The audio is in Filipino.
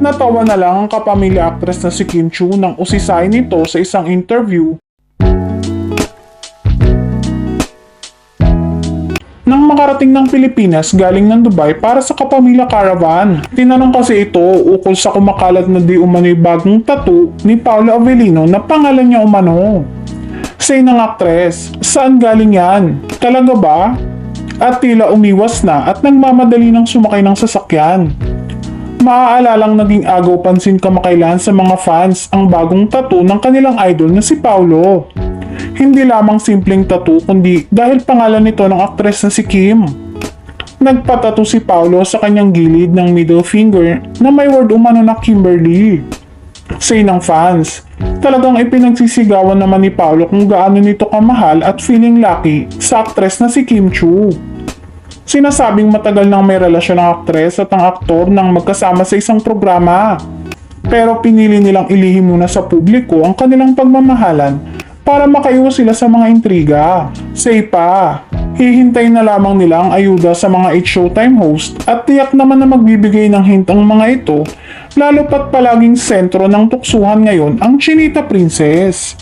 Natawa na lang ang kapamilya actress na si Kim Chu nang usisay nito sa isang interview Nang makarating ng Pilipinas galing ng Dubai para sa Kapamilya Caravan. Tinanong kasi ito ukol sa kumakalat na di umano'y bagong tattoo ni Paolo Avellino na pangalan niya umano. Say ng aktres, saan galing yan? Talaga ba? At tila umiwas na at nagmamadali ng sumakay ng sasakyan. Maaalalang naging agaw pansin kamakailan sa mga fans ang bagong tattoo ng kanilang idol na si Paulo. Hindi lamang simpleng tattoo kundi dahil pangalan nito ng aktres na si Kim. Nagpatato si Paulo sa kanyang gilid ng middle finger na may word umano na Kimberly. Say ng fans, talagang ipinagsisigawan naman ni Paulo kung gaano nito kamahal at feeling lucky sa aktres na si Kim Chu. Sinasabing matagal nang may relasyon ng aktres at ang aktor nang magkasama sa isang programa. Pero pinili nilang ilihim muna sa publiko ang kanilang pagmamahalan para makaiwas sila sa mga intriga. Say pa, hihintay na lamang nila ang ayuda sa mga 8 Showtime host at tiyak naman na magbibigay ng hint ang mga ito lalo pat palaging sentro ng tuksuhan ngayon ang Chinita Princess.